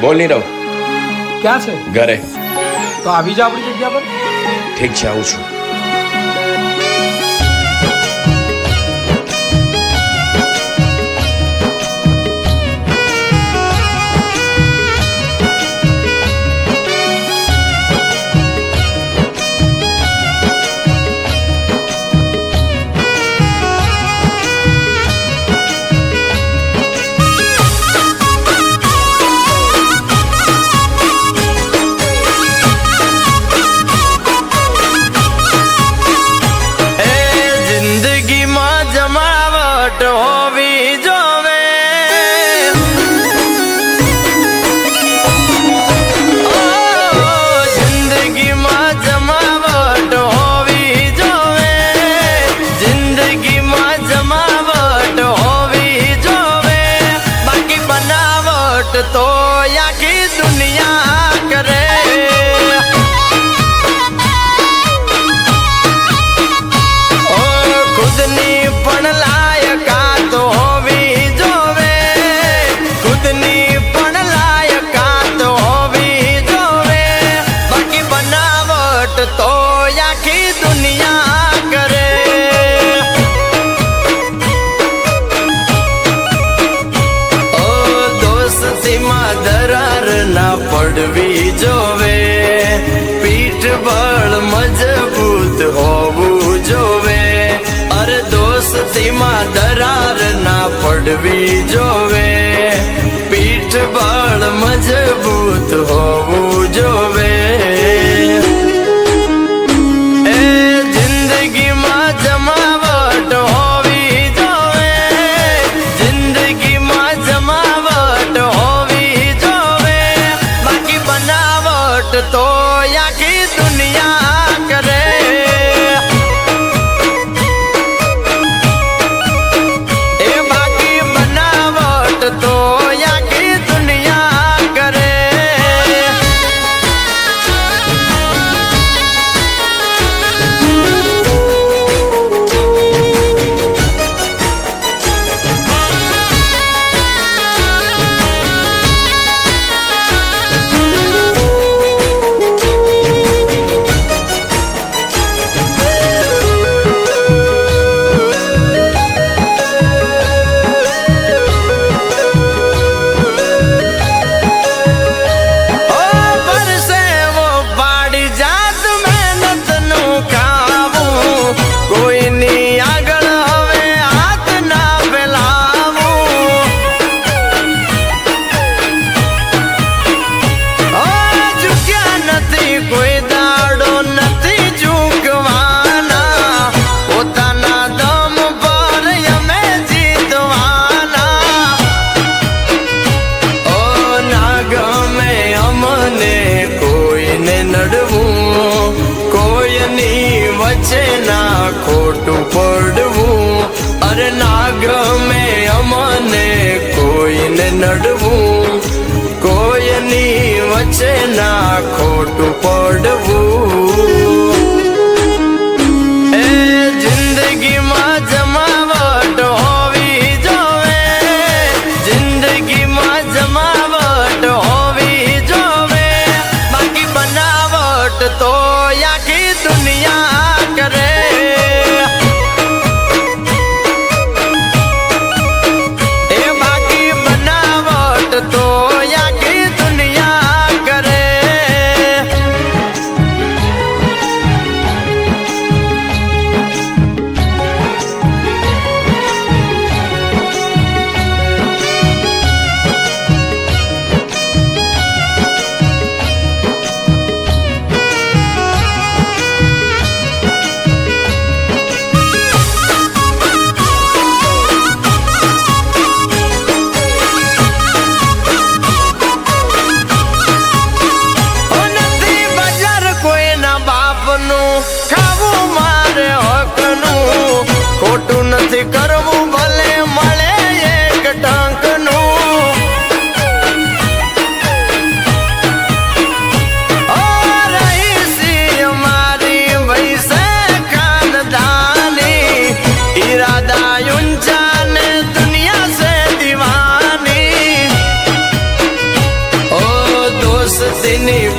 બોલ નીરવ. ક્યાં છે? ઘરે. તો આવી જાઓ આપણી જગ્યા પર. ઠીક છે આવું છું. માં દરાર ના પડવી જોવે. પીઠ બળ મજબૂત હોવું જોવે. અરે દોસ્તી માં દરાર ના પડવી જોવે. પીઠ બળ મજબૂત હોવું ને નડવું કોઈની વચ્ચે ના ખોટું પડવું. અરે ના ગમે અમને કોઈને નડવું.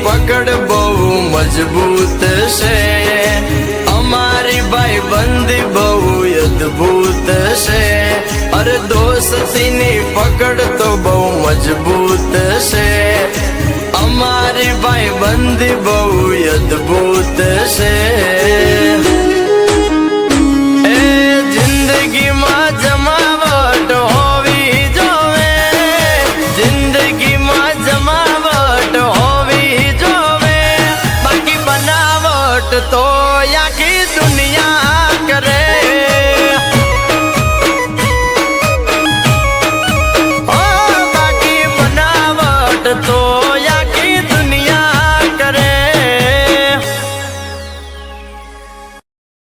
પકડ બહુ મજબૂત છે. અમારી ભાઈ બંધી બહુ અદભુત છે. અરે દોસ્તીની પકડ તો બહુ મજબૂત છે. અમારી ભાઈ બંધી બહુ અદભુત